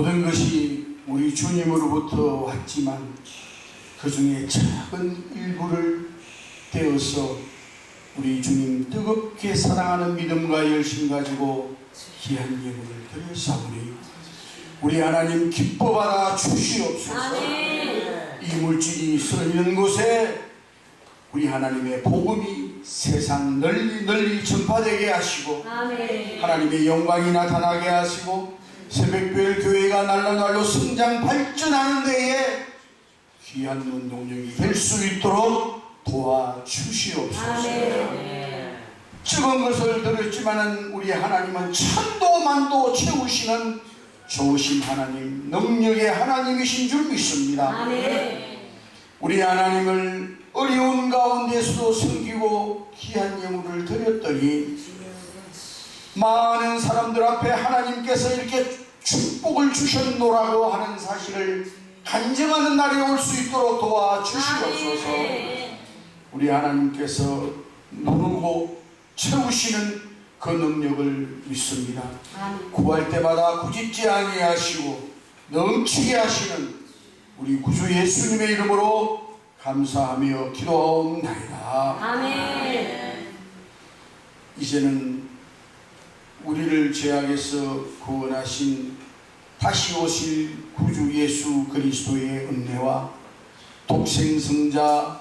모든 것이 우리 주님으로부터 왔지만 그 중에 작은 일부를 떼어서 우리 주님 뜨겁게 사랑하는 믿음과 열심 가지고 귀한 예물을 드렸사오니 우리 하나님 기뻐 받아 주시옵소서. 이 물질이 쓰러지는 곳에 우리 하나님의 복음이 세상 널리 널리 전파되게 하시고 아멘. 하나님의 영광이 나타나게 하시고 새벽별 교회가 날로 날로 성장 발전하는 데에 귀한 운동력이 될 수 있도록 도와주시옵소서. 적은 것을 들었지만은 우리 하나님은 천도 만도 채우시는 좋으신 하나님, 능력의 하나님이신 줄 믿습니다. 우리 하나님을 어려운 가운데서도 섬기고 귀한 예물을 드렸더니 많은 사람들 앞에 하나님께서 이렇게 축복을 주셨노라고 하는 사실을 간증하는 날이 올 수 있도록 도와주시옵소서. 우리 하나님께서 누르고 채우시는 그 능력을 믿습니다. 구할 때마다 구짓지 아니하시고 넘치게 하시는 우리 구주 예수님의 이름으로 감사하며 기도하옵나이다. 아멘. 이제는 우리를 죄악에서 구원하신 다시 오실 구주 예수 그리스도의 은혜와 독생성자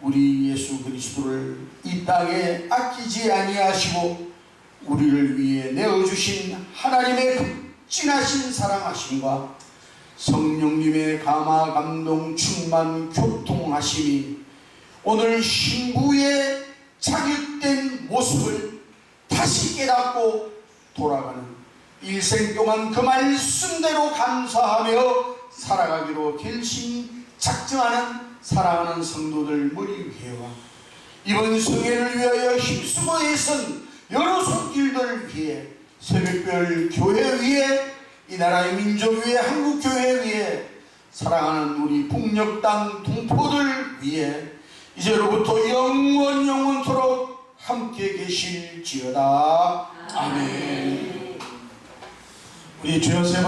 우리 예수 그리스도를 이 땅에 아끼지 아니하시고 우리를 위해 내어주신 하나님의 극진하신 사랑하심과 성령님의 감화 감동 충만 교통하심이 오늘 신부의 다시 깨닫고 돌아가는 일생 동안 그 말씀대로 감사하며 살아가기로 결심 작정하는 사랑하는 성도들 머리 위에와 이번 성회를 위하여 힘쓰고 애쓴 여러 손길들 위해 새벽별 교회 위에 이 나라의 민족 위에 한국 교회 위에 사랑하는 우리 북녘 땅 동포들 위해 이제로부터 영원 영원토록 함께 계실지어다 아멘 우리 주여 세 번.